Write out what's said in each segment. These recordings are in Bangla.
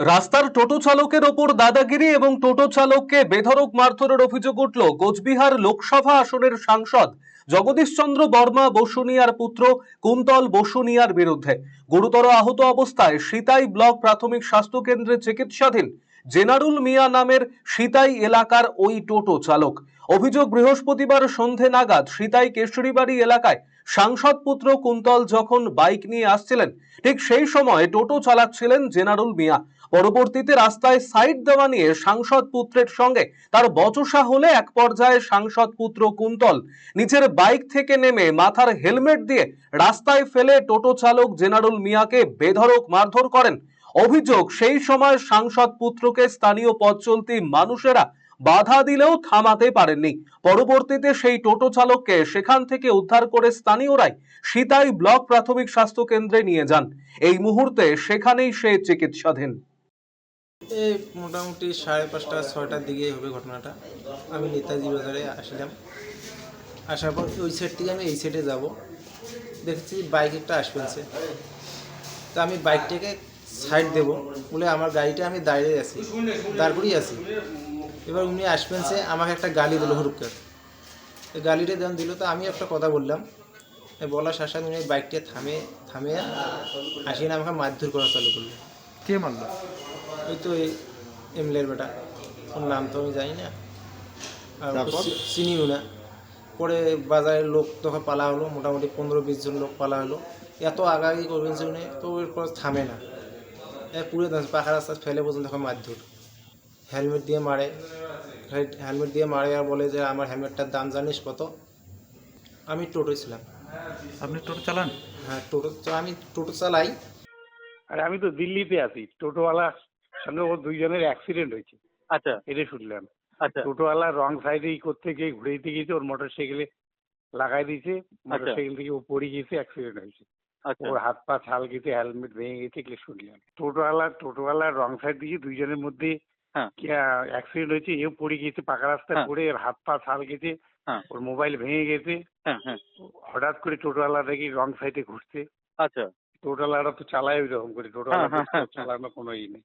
রাস্তার টোটো চালকের ওপর দাদাগিরি এবং টোটো চালককে বেধড়ক মারধরের অভিযোগ উঠল কোচবিহার লোকসভা আসনের সাংসদ জগদীশচন্দ্র বর্মা বসুনিয়ার পুত্র কুন্তল বসুনিয়ার বিরুদ্ধে। গুরুতর আহত অবস্থায় সিতাই ব্লক প্রাথমিক স্বাস্থ্য কেন্দ্রে চিকিৎসাধীন জেনারুল মিয়া নামের সিতাই এলাকার ওই টোটো চালক। অভিযোগ বৃহস্পতিবার সন্ধে নাগাদ সীতাই কেশরীবাড়ি এলাকায় সাংসদ পুত্র কুন্তল যখন বাইক নিয়ে আসছিলেন, ঠিক সেই সময় টোটো চালাচ্ছিলেন জেনারুল মিয়া। পরবর্তীতে রাস্তায় সাইড দেওয়া নিয়ে সাংসদ পুত্রের সঙ্গে তার বচসা হলে এক পর্যায়ে সাংসদ পুত্র কুন্তল নিচের বাইক থেকে নেমে মাথার হেলমেট দিয়ে রাস্তায় ফেলে টোটো চালক জেনারুল মিয়াকে বেধড়ক মারধর করেন। অভিযোগ সেই সময় সাংসদ পুত্রকে স্থানীয় পথ চলতি মানুষেরা বাধা দিলেও থামাতে পারেননি। পরবর্তীতে সেই টোটো চালককে সেখান থেকে উদ্ধার করে স্থানীয়রাই সিতাই ব্লক প্রাথমিক স্বাস্থ্য কেন্দ্রে নিয়ে যান। এই মুহূর্তে সেখানেই সে চিকিৎসাধীন। এই মোটামুটি সাড়ে পাঁচটা, ছয়টার দিকে হবে ঘটনাটা। আমি নেতাজি বাজারে আসলাম। আসার পর ওই সাইড থেকে আমি এই সাইডে যাব। দেখছি বাইক একটা আসবেছে তা আমি বাইকটাকে সাইড দেব। বলে আমার গাড়িটা আমি দাঁড়িয়ে আছি, দাঁড় করিয়ে আছি। এবার উনি আসবেন সে আমাকে একটা গালি দিল হুরুকার এই গালিটা দেন দিল তো আমি একটা কথা বললাম। বলার সাথে সাথে উনি বাইকটা থামে থামে আসিয়ে না আমাকে মারধর করা চালু করল। কে মারলো? ওই তো এই এমলের বেটা। ওর নাম তো আমি জানি না। আর তারপর? চিনিও না। পরে বাজারের লোক তখন পালা হলো মোটামুটি পনেরো বিশ জন লোক পালা হলো। এত আগাগি করবেন সে উনি তো এরপর থামে না। পুরো দাঁড়াচ্ছে, পাখা রাস্তা ফেলে পর্যন্ত তখন মারধর। হেলমেট দিয়ে মারে। হেলমেট দিয়ে মারে আর বলে যে আমার হেলমেটটার দাম জানিস কত? আমি টোটো ছিলাম। আপনি টোটো চালান? হ্যাঁ টোটো তো আমি টোটো চালাই। আরে আমি তো দিল্লিতে আছি। টোটোওয়ালার সঙ্গে ওর দুইজনের অ্যাক্সিডেন্ট হয়েছে। আচ্ছা। এটা শুনলাম। আচ্ছা। টোটোওয়ালা রং সাইডেই করতে গিয়ে ঘুরে দিতে গিয়েছে ওর মোটর সাইকেলে লাগাই দিয়েছে। মোটর সাইকেল থেকে ও পড়ে গিয়েছে অ্যাক্সিডেন্ট হয়েছে। আচ্ছা। ওর হাত পা ছাল গেছে হেলমেট ভেঙে গেছে এগুলো শুনলাম। টোটোওয়ালা টোটোওয়ালা রং সাইড দিয়ে দুইজনের মধ্যে। অ্যাক্সিডেন্ট হয়েছে এও পড়ে গিয়েছে পাকা রাস্তায় হ্যাঁ। পড়ে হাত পা ছাল গেছে হ্যাঁ। ওর মোবাইল ভেঙে গেছে। হ্যাঁ হঠাৎ করে টোটোওয়ালা দেখি রং সাইডে ঘুরছে। আচ্ছা। টোটোওয়ালারা তো চালায় ওই রকম করে টোটোওয়ালা। চালানো কোনো ই নেই।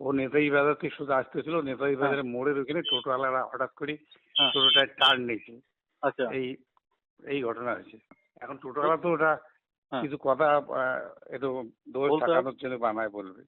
ও নেতাজি বাজার থেকে শুধু আসতেছিল নেতাজি বাজারের মোড়ের ওখানে টোটোওয়ালারা হঠাৎ করে। টোটোটায় টার্ন নিয়েছে। আচ্ছা। এই এই ঘটনা হয়েছে। এখন টোটোওয়ালা তো ওটা। কিছু কথা একটু দোষ বলতে জন্য বানায় বলবে।